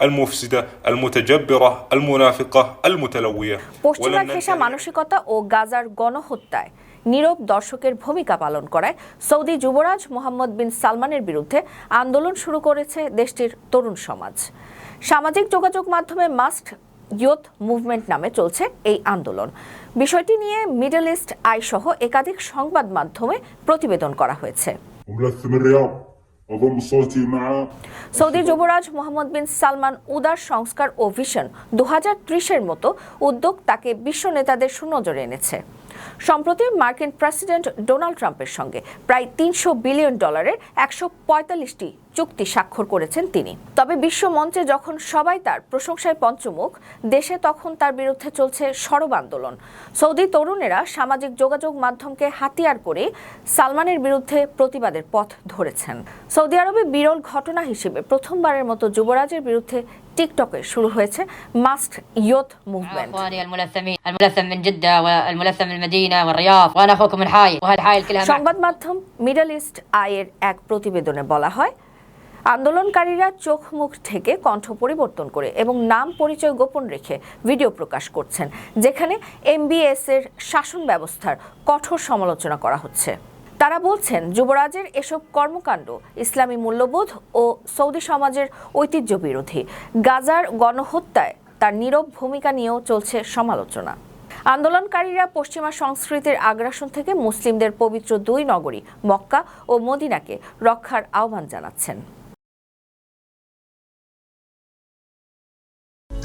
المفسدة المتجبرة المنافقة المتلوية পশ্চিমা ولن ঘেঁষা ننتهي মানসিকতা ও গাজার গণহত্যায় নীরব দর্শকের ভূমিকা পালন করায় সৌদি যুবরাজ মোহাম্মদ বিন সালমানের বিরুদ্ধে আন্দোলন শুরু করেছে দেশটির তরুণ সমাজ সামাজিক যোগাযোগ মাধ্যমে মাস্ট ইয়ুথ মুভমেন্ট নামে চলছে এই আন্দোলন বিষয়টি নিয়ে মিডল ইস্ট আই সহ একাধিক সংবাদ মাধ্যমে প্রতিবেদন করা হয়েছে সৌদি যুবরাজ মোহাম্মদ বিন সালমান উদার সংস্কার ও ভিশন দু হাজার মতো উদ্যোগ তাকে বিশ্ব নেতাদের সুনজরে এনেছে। সম্প্রতি মার্কিন প্রেসিডেন্ট ডোনাল্ড ট্রাম্পের সঙ্গে প্রায় তিনশো বিলিয়ন ডলারের একশো পঁয়তাল্লিশটি চুক্তি স্বাক্ষর করেছেন তিনি। তবে বিশ্ব মঞ্চে যখন সবাই তার প্রশংসায় পঞ্চমুখ, দেশে তখন তার বিরুদ্ধে চলছে সরব আন্দোলন। সৌদি তরুণেরা সামাজিক যোগাযোগ মাধ্যমকে হাতিয়ার করে সালমানের বিরুদ্ধে প্রতিবাদের পথ ধরেছেন। সৌদি আরবে বিরল ঘটনা হিসেবে প্রথমবারের মতো যুবরাজের বিরুদ্ধে টিকটকে শুরু হয়েছে মাস্ট ইয়ুথ মুভমেন্ট। সংবাদ মাধ্যম মিডল ইস্ট আয়ের এক প্রতিবেদনে বলা হয় আন্দোলনকারীরা চোখ মুখ থেকে কণ্ঠ পরিবর্তন করে এবং নাম পরিচয় গোপন রেখে ভিডিও প্রকাশ করছেন যেখানে এমবিএস এর শাসন ব্যবস্থার কঠোর সমালোচনা করা হচ্ছে। তারা বলছেন, যুবরাজের এসব কর্মকাণ্ড ইসলামী মূল্যবোধ ও সৌদি সমাজের ঐতিহ্য বিরোধী গাজার গণহত্যায় তার নীরব ভূমিকা নিয়েও চলছে সমালোচনা। আন্দোলনকারীরা পশ্চিমা সংস্কৃতির আগ্রাসন থেকে মুসলিমদের পবিত্র দুই নগরী, মক্কা ও মদিনাকে রক্ষার আহ্বান জানাচ্ছেন।